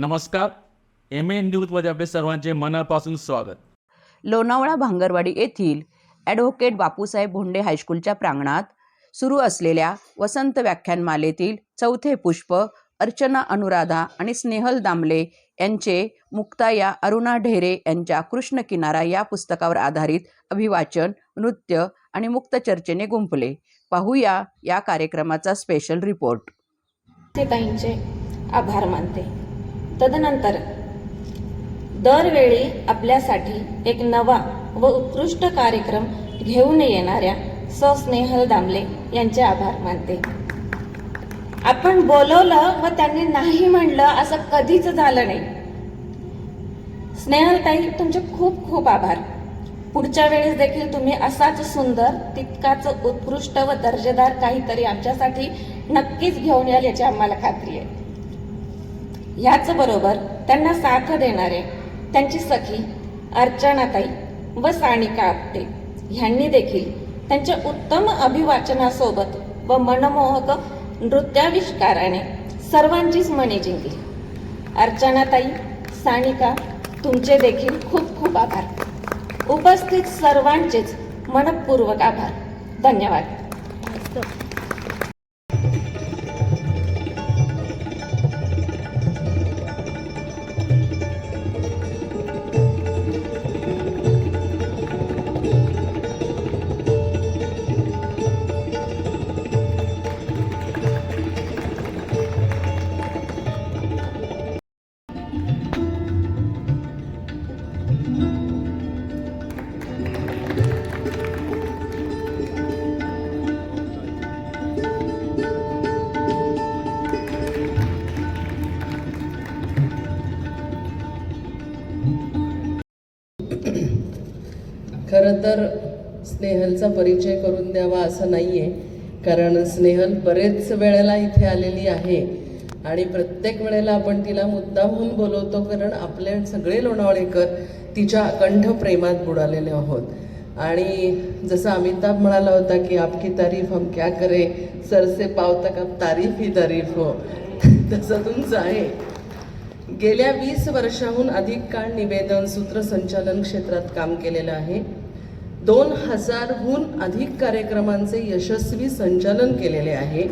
नमस्कार. M N न्यूजमध्ये आपले सर्वांचे मनापासून स्वागत. लोणावळा भांगरवाडी येथील ॲडव्होकेट बापूसाहेब भोंडे हायस्कूलच्या प्रांगणात सुरू असलेल्या वसंत व्याख्यानमालेतील चौथे पुष्प अर्चना अनुराधा आणि स्नेहल दामले यांचे मुक्ता या अरुणा ढेरे यांच्या कृष्ण किनारा या पुस्तकावर आधारित अभिवाचन नृत्य आणि मुक्त चर्चेने गुंफले. पाहूया या कार्यक्रमाचा स्पेशल रिपोर्ट ताईंचे आभार मानते. तदनंतर दरवेळी आपल्यासाठी एक नवा व उत्कृष्ट कार्यक्रम घेऊन येणाऱ्या सस्नेहल दामले यांचे आभार मानते. आपण बोलवलं व त्यांनी नाही म्हणलं असं कधीच झालं नाही. स्नेहल ताई तुमचे खूप खूप आभार. पुढच्या वेळेस देखील तुम्ही असाच सुंदर तितकाच उत्कृष्ट व दर्जेदार काहीतरी आमच्यासाठी नक्कीच घेऊन याल याची आम्हाला खात्री आहे. ह्याचबरोबर त्यांना साथ देणारे त्यांची सखी अर्चनाताई व सानिका आपटे ह्यांनी देखील त्यांच्या उत्तम अभिवाचनासोबत व मनमोहक नृत्याविष्काराने सर्वांचीच मने जिंकली. अर्चनाताई सानिका तुमचे देखील खूप खूप आभार. उपस्थित सर्वांचेच मनपूर्वक आभार. धन्यवाद. तर स्नेहलचा परिचय करून द्यावा असं नाही आहे कारण स्नेहल बरेच वेळेला इथे आलेली आहे. आणि प्रत्येक वेळेला आपण तिला मुद्दामहून बोलवतो कारण आपले सगळे लोणावळेकर तिच्या अकंठ प्रेमात बुडालेले आहोत. आणि जसं अमिताभ म्हणाला होता की आपकी तारीफ हम क्या करे? सरसे पाव तक आप तारीफ ही तारीफ हो. तसं तुमचं आहे. गेल्या वीस वर्षाहून अधिक काळ निवेदन सूत्रसंचालन क्षेत्रात काम केलेलं आहे. दोन हजारहून अधिक कार्यक्रमांचे यशस्वी संचालन केलेले आहे.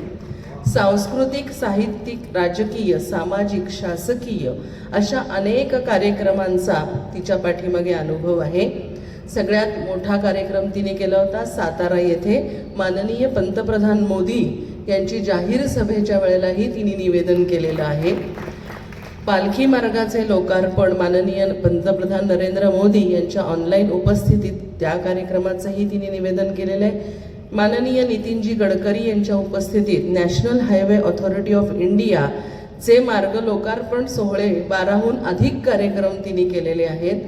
सांस्कृतिक साहित्यिक राजकीय सामाजिक शासकीय अशा अनेक कार्यक्रमांचा तिच्या पाठीमागे अनुभव आहे. सगळ्यात मोठा कार्यक्रम तिने केला होता सातारा येथे. माननीय पंतप्रधान मोदी यांची जाहीर सभेच्या वेळेलाही तिने निवेदन केलेलं आहे. पालखी मार्गाचे लोकार्पण माननीय पंतप्रधान नरेंद्र मोदी यांच्या ऑनलाईन उपस्थितीत त्या कार्यक्रमाचंही तिने निवेदन केलेलं आहे. माननीय नितीनजी गडकरी यांच्या उपस्थितीत national highway authority of India चे मार्ग लोकार्पण सोहळे बाराहून अधिक कार्यक्रम तिने केलेले आहेत.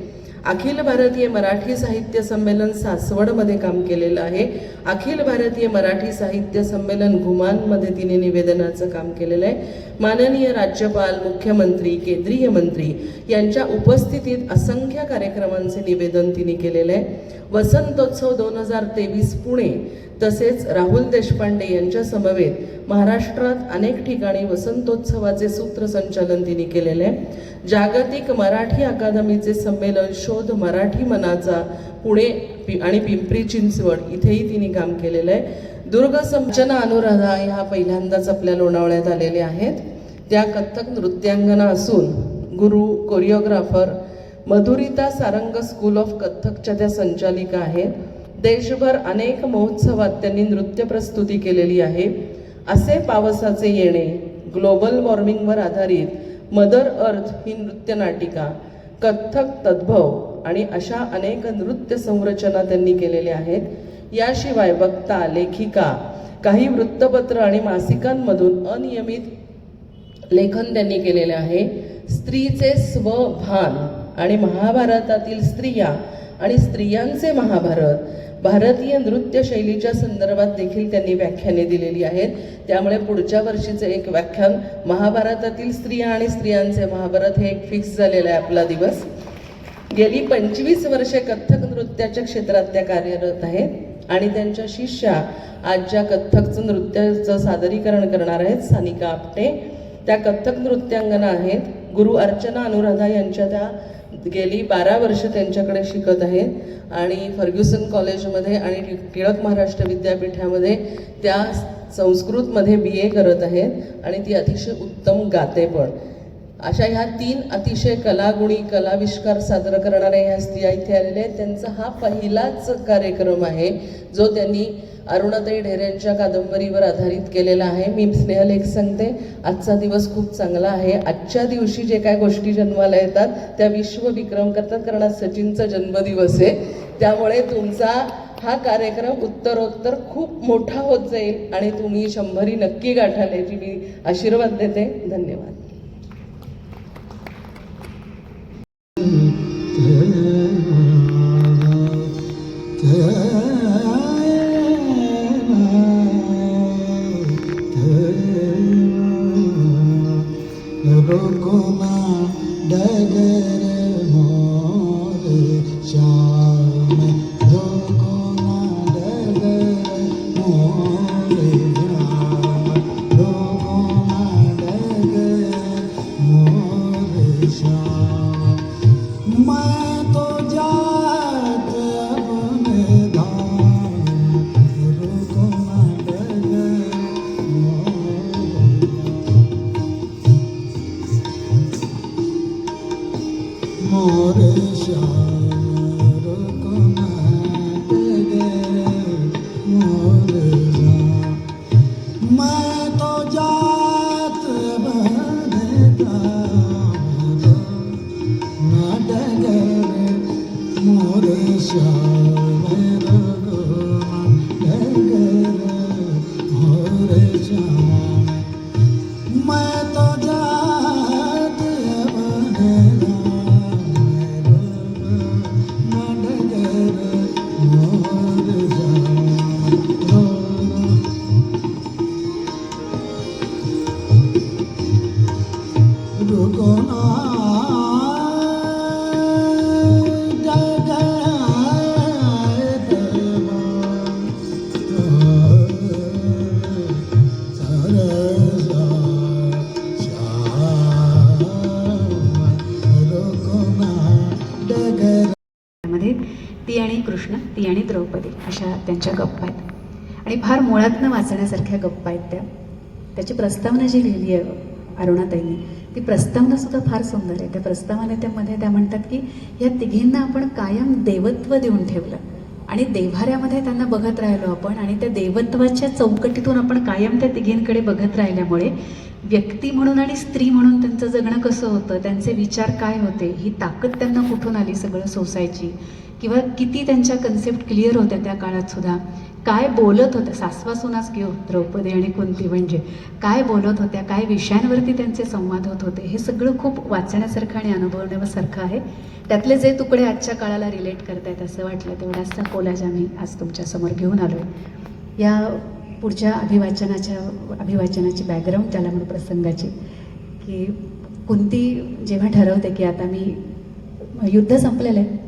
अखिल भारतीय मराठी साहित्य संमेलन सासवडमध्ये काम केलेलं आहे. अखिल भारतीय मराठी साहित्य संमेलन घुमानमध्ये तिने निवेदनाचं काम केलेलं आहे. माननीय राज्यपाल मुख्यमंत्री केंद्रीय मंत्री यांच्या उपस्थितीत असंख्य कार्यक्रमांचे निवेदन तिने केलेलं आहे. वसंतोत्सव दोन हजार तेवीस पुणे तसेच राहुल देशपांडे यांच्या समवेत महाराष्ट्रात अनेक ठिकाणी वसंतोत्सवाचे सूत्रसंचालन तिने केलेले. आहे जागतिक मराठी अकादमीचे संमेलन शोध मराठी मनाचा पुणे पि- आणि पिंपरी चिंचवड इथेही तिने काम केलेलं. आहे दुर्ग संचना अनुराधा ह्या पहिल्यांदाच आपल्या लोणावळ्यात आलेल्या आहेत. त्या कथ्थक नृत्यांगना असून गुरु choreographer Madhurita Sarang school of कथ्थकच्या त्या संचालिका आहेत. देशभर अनेक महोत्सवात त्यांनी नृत्य प्रस्तुती केलेली आहे. असे पावसाचे येणे ग्लोबल वॉर्मिंगवर आधारित मदर अर्थ ही नृत्य नाटिका कथ्थक तद्भव आणि अशा अनेक नृत्य संरचना त्यांनी केलेल्या आहेत. याशिवाय वक्ता लेखिका काही वृत्तपत्र आणि मासिकांमधून अनियमित लेखन त्यांनी केलेले आहे. स्त्रीचे स्वभान आणि महाभारतातील स्त्रिया आणि स्त्रियांचे महाभारत भारतीय नृत्य शैलीच्या संदर्भात देखील त्यांनी व्याख्याने दिलेली आहेत. त्यामुळे पुढच्या वर्षीचे एक व्याख्यान महाभारतातील स्त्रिया आणि स्त्रियांचे महाभारत हे एक फिक्स झालेलं आहे आपला दिवस. गेली पंचवीस वर्षे कथ्थक नृत्याच्या क्षेत्रात त्या कार्यरत आहेत आणि त्यांच्या शिष्या आज ज्या कथ्थकचं नृत्याचं सादरीकरण करणार आहेत. सानिका आपटे त्या कथ्थक नृत्यांगना आहेत. गुरु अर्चना अनुराधा यांच्या त्या गेली बारा वर्ष त्यांच्याकडे शिकत आहेत. आणि फर्ग्युसन कॉलेजमध्ये आणि टिळक महाराष्ट्र विद्यापीठामध्ये त्या संस्कृतमध्ये बी ए करत आहेत. आणि ती अतिशय उत्तम गाते पण. अशा ह्या तीन अतिशय कलागुणी कलाविष्कार सादर करणाऱ्या ह्या स्त्रिया इथे आलेल्या आहेत. त्यांचा हा पहिलाच कार्यक्रम आहे जो त्यांनी अरुणाताई ढेरेंच्या कादंबरीवर आधारित केलेला आहे. मी स्नेहलेख सांगते आजचा दिवस खूप चांगला आहे. आजच्या दिवशी जे काय गोष्टी जन्माला येतात त्या विश्वविक्रम करतात कारण आज सचिनचा जन्मदिवस आहे. त्यामुळे तुमचा हा कार्यक्रम उत्तरोत्तर खूप मोठा होत जाईल आणि तुम्ही शंभरी नक्की गाठाल याची मी आशीर्वाद देते. धन्यवाद. Oh, my. મોરે શ્યામ कृष्ण ती आणि द्रौपदी अशा त्यांच्या गप्पा आहेत. आणि फार मुळातनं वाचण्यासारख्या गप्पा आहेत त्या. त्याची प्रस्तावना जी लिहिली आहे अरुणाताईंनी ती प्रस्तावनासुद्धा फार सुंदर आहे. त्या प्रस्तावनेमध्ये त्या म्हणतात की या तिघींना आपण कायम देवत्व देऊन ठेवलं. आणि देव्हाऱ्यामध्ये त्यांना बघत राहिलो आपण आणि त्या देवत्वाच्या चौकटीतून आपण कायम त्या तिघींकडे बघत राहिल्यामुळे व्यक्ती म्हणून आणि स्त्री म्हणून त्यांचं जगणं कसं होतं? त्यांचे विचार काय होते? ही ताकद त्यांना कुठून आली सगळं सोसायची? किंवा किती त्यांच्या कन्सेप्ट क्लिअर होत्या त्या काळात सुद्धा? काय बोलत होत्या सासवासूनच घेऊ द्रौपदी आणि कुंती म्हणजे. काय बोलत होत्या? काय विषयांवरती त्यांचे संवाद होत होते? हे सगळं खूप वाचण्यासारखं आणि अनुभवण्यासारखं आहे. त्यातले जे तुकडे आजच्या काळाला रिलेट करतायत असं वाटलं तेवढासा कोलाज आम्ही आज तुमच्यासमोर घेऊन आलो आहे या पुढच्या अभिवाचनाच्या अभिवाचनाची बॅकग्राऊंड त्याला म्हणून प्रसंगाची. की कुंती जेव्हा ठरवते की आता मी युद्ध संपलेलं आहे.